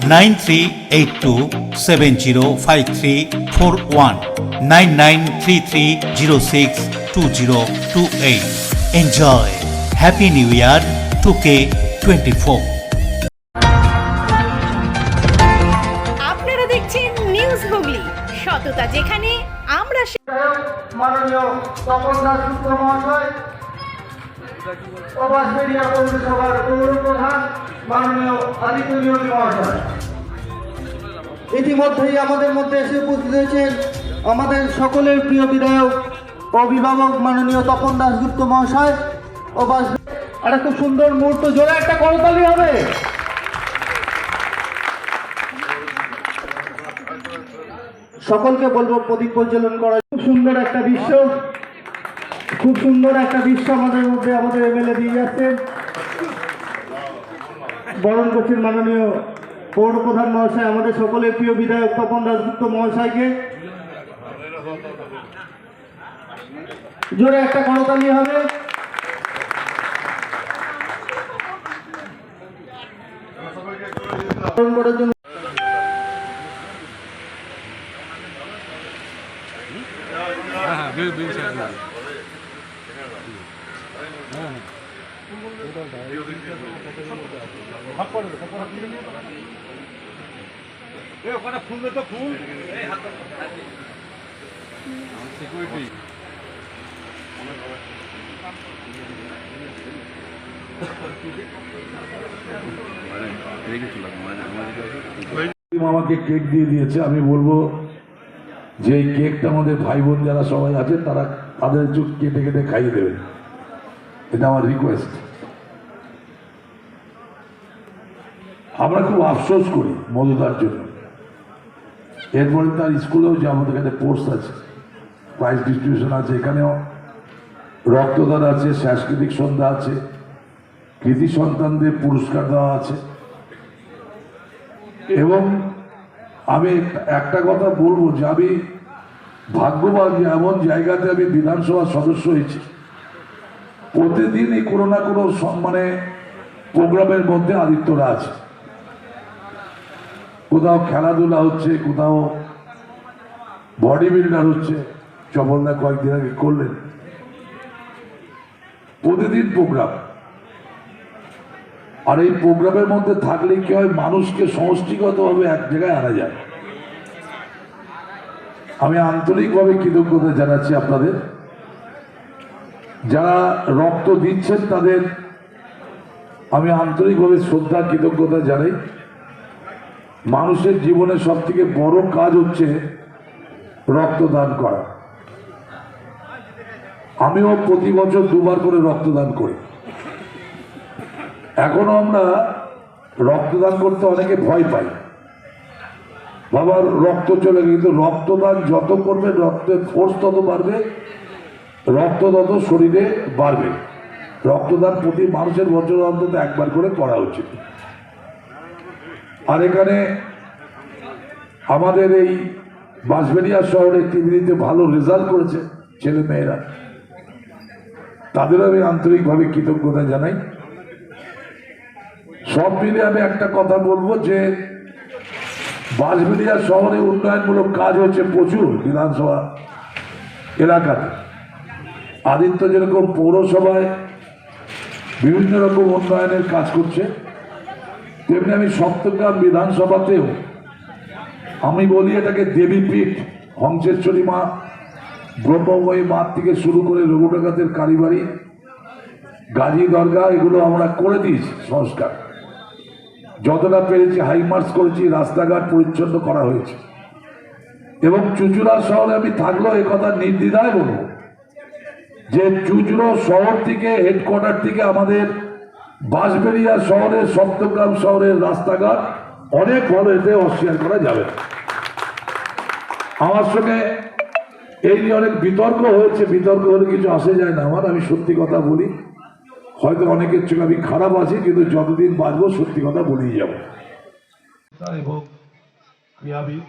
2K24. 25 December with live music Romita and Promit. 31st December with DJ Amit. Bikers Take Aringa. Sugandha Delhi Road. Mobile 9382705341 9933062028. Enjoy. Happy New Year 2K24. আপনারা দেখছেন news Hooghly সততা যেখানে আমরা মাননীয় তপন দাস মহাশয় প্রবাস বেরিয়া পৌরসভার পৌর প্রধান মাননীয় নিয়োগী মহাশয়। ইতিমধ্যেই আমাদের মধ্যে এসে উপস্থিত হয়েছেন আমাদের সকলের প্রিয় বিধায়ক, অভিভাবক মাননীয় তপন দাসগুপ্ত মহাশয়। ও বাস আর খুব সুন্দর মুহূর্ত, জোরে একটা করতালি হবে। সকলকে বলব প্রদীপ প্রজ্বলন করা খুব সুন্দর একটা দৃশ্য খুব সুন্দর একটা দৃশ্য আমাদের মধ্যে আমাদের এমএলএ দিয়ে যাচ্ছেন বরণ করছেন মাননীয় পৌর প্রধান মহাশয়, আমাদের সকলের প্রিয় বিধায়ক তপন দাসগুপ্ত মহাশয়কে। জোরে একটা করতালি হবে। করার জন্য আমাকে কেক দিয়ে দিয়েছে, আমি বলব যে এই কেকটা আমাদের ভাই বোন যারা সবাই আছে, তারা তাদের একটু কেটে কেটে খাইয়ে দেবেন এটা আমার রিকোয়েস্ট আমরা খুব আফসোস করি মধুদার জন্য। এরপরে তার স্কুলেও যে আমাদের এখানে কোর্স আছে প্রাইজ ডিস্ট্রিবিউশন আছে, এখানেও রক্তদান আছে, সাংস্কৃতিক সন্ধ্যা আছে, কৃতি সন্তানদের পুরস্কার দেওয়া আছে। এবং আমি একটা কথা বলব যে আমি ভাগ্যবান যে এমন জায়গাতে আমি বিধানসভার সদস্য হয়েছি। প্রতিদিনই কোনো না কোনো সম- মানে প্রোগ্রামের মধ্যে আদিত্যরা আছে। কোথাও খেলাধুলা হচ্ছে, কোথাও বডি বিল্ডার হচ্ছে চপলদা কয়েকদিন আগে করলেন। প্রতিদিন প্রোগ্রাম আর এই প্রোগ্রামের মধ্যে থাকলে কি হয়, মানুষকে সমষ্টিগতভাবে এক জায়গায় আনা যায়। আমি আন্তরিকভাবে কৃতজ্ঞতা জানাচ্ছি আপনাদের। যারা রক্ত দিচ্ছেন তাদের আমি আন্তরিকভাবে শ্রদ্ধা, কৃতজ্ঞতা জানাই। মানুষের জীবনে সব থেকে বড় কাজ হচ্ছে রক্তদান করা। আমিও প্রতি বছর দুবার করে রক্তদান করি। এখনও আমরা রক্তদান করতে অনেকে ভয় পাই। বাবার রক্ত চলে গেলে কিন্তু রক্তদান যত করবে, রক্তের ফোর্স তত বাড়বে, রক্ত তত শরীরে বাড়বে। রক্তদান প্রতি মানুষের বছর অন্তত একবার করে করা উচিত। আর এখানে আমাদের এই বাঁশবেড়িয়া শহরে তিনদিতে ভালো রেজাল্ট করেছে ছেলে মেয়েরা। তাদেরও আমি আন্তরিকভাবে কৃতজ্ঞতা জানাই। সব মিলে আমি একটা কথা বলব যে বাঁশবেড়িয়া শহরে উন্নয়নমূলক কাজ হচ্ছে প্রচুর বিধানসভা এলাকাতে। আদিত্য যেরকম পৌরসভায় বিভিন্ন রকম উন্নয়নের কাজ করছে তেমনি আমি সপ্তগ্রাম বিধানসভাতেও আমি বলি এটাকে দেবীপীঠ, হংসেশ্বরী মা, ব্রহ্মময়ী মা থেকে শুরু করে রঘুনাথের কালীবাড়ি, গাজী দরগা, এগুলো আমরা করে দিয়েছি সংস্কার। যতটা পেরেছি হাইমার্স করেছি, রাস্তাঘাট পরিচ্ছন্ন করা হয়েছে। এবং চুচুড়া শহরে আমি থাকলেও কথা নির্দ্বিধায় বলব যে চুচুড়ো শহর থেকে হেডকোয়ার্টার থেকে আমাদের বাঁশবেড়িয়া শহরের সপ্তগ্রাম শহরের রাস্তাঘাট অনেক ভালো এতে অস্বীকার করা যাবে। আমার সঙ্গে এই নিয়ে অনেক বিতর্ক হয়েছে, বিতর্ক হলে কিছু আসে যায় না আমার, আমি সত্যি কথা বলি। হয়তো অনেকের চোখে আমি খারাপ আছি, কিন্তু যতদিন বাঁচবো সত্যি কথা বলেই যাব। এবং ক্রীড়াবিদ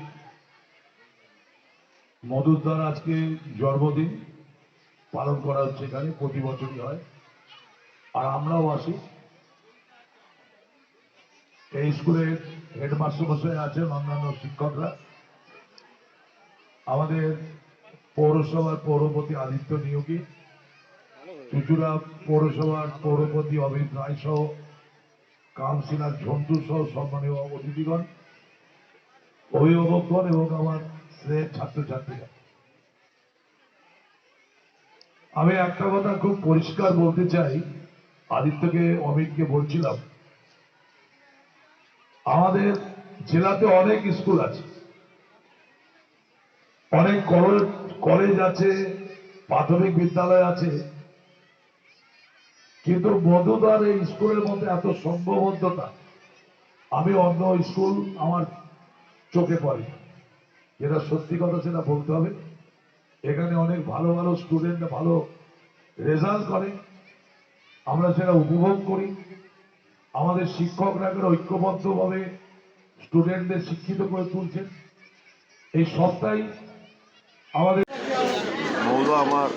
আজকে জন্মদিন পালন করা হচ্ছে এখানে, প্রতি বছরই হয়। আর আমরাও আসি। এই স্কুলের হেডমাস্টার মশাই আছেন অন্যান্য শিক্ষকরা। আমাদের পৌরসভার পৌরপতি আদিত্য নিয়োগী, চুচুড়া পৌরসভার পৌরপতি অমিত রায় সহ কাউন্সিলর ঝন্টু সহ সম্মানীয় অতিথিগণ, অভিভাবকগণ এবং আমার স্নেহের ছাত্রছাত্রীরা। আমি একটা কথা খুব পরিষ্কার বলতে চাই, আদিত্যকে, অমিতকে বলছিলাম আমাদের জেলাতে অনেক স্কুল আছে। অনেক কলেজ কলেজ আছে, প্রাথমিক বিদ্যালয় আছে। কিন্তু মধুদার এই স্কুলের মধ্যে এত সম্ভবদ্ধতা আমি অন্য স্কুল আমার চোখে পড়ে। যেটা সত্যি কথা সেটা বলতে হবে, এখানে অনেক ভালো ভালো স্টুডেন্ট ভালো রেজাল্ট করে। আমরা সেটা উপভোগ করি। আমাদের শিক্ষকরা করে ঐক্যবদ্ধভাবে স্টুডেন্টদের শিক্ষিত করে তুলছেন। এই সবটাই আমাদের মৌদা আমার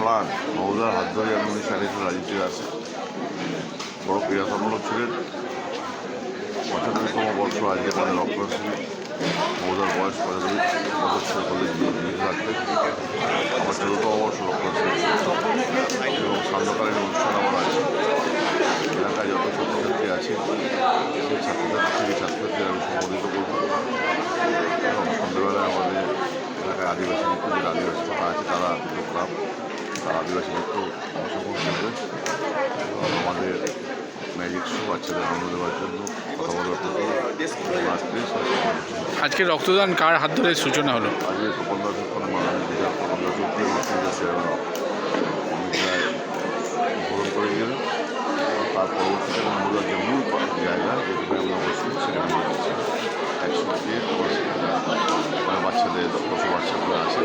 প্রাণ। মৌদার হাত ধরে আমি উনিশ সালে রাজনীতিতে আসি বড় ক্রিয়াত্মক ছিলেন। পঁচাত্তরতম বর্ষ আজকে মানে রক্তশ্রী মৌদার বয়স পঁচাত্তর বছর থাকতে আমার চতুর্থ বর্ষ রক্তশ্রী এবং সান্ধ্যকালীন অনুষ্ঠান আমার আছে। এলাকায় যত ছাত্রছাত্রী আছে সেই ছাত্রছাত্রী ছাত্রছাত্রী আমি সম্বোধিত করব। এবং সন্ধ্যেবেলায় আমাদের এলাকায় আদিবাসী নৃত্য যে আদিবাসী কথা আছে তারা ক্লাব তারা আদিবাসী নৃত্য অংশগ্রহণ করবে। এবং আমাদের ম্যাজিক শো বাচ্চাদের আনন্দ দেওয়ার জন্য কথা বলার আজকে রক্তদান কার হাত ধরে সূচনা হলো? আজকে দাস ওখানে মাননীয় বিধায়ক তপন দাস উত্তর মাতৃকা চেয়ারম্যান অমিত রায় উদ্বোধন করে গেলেন এবং তার পরবর্তীতে মূলত যে মূল জায়গা যেখানে আমরা বসি সেখানে আমরা যাচ্ছি মানে বাচ্চাদের ছশো বাচ্চাগুলো আছে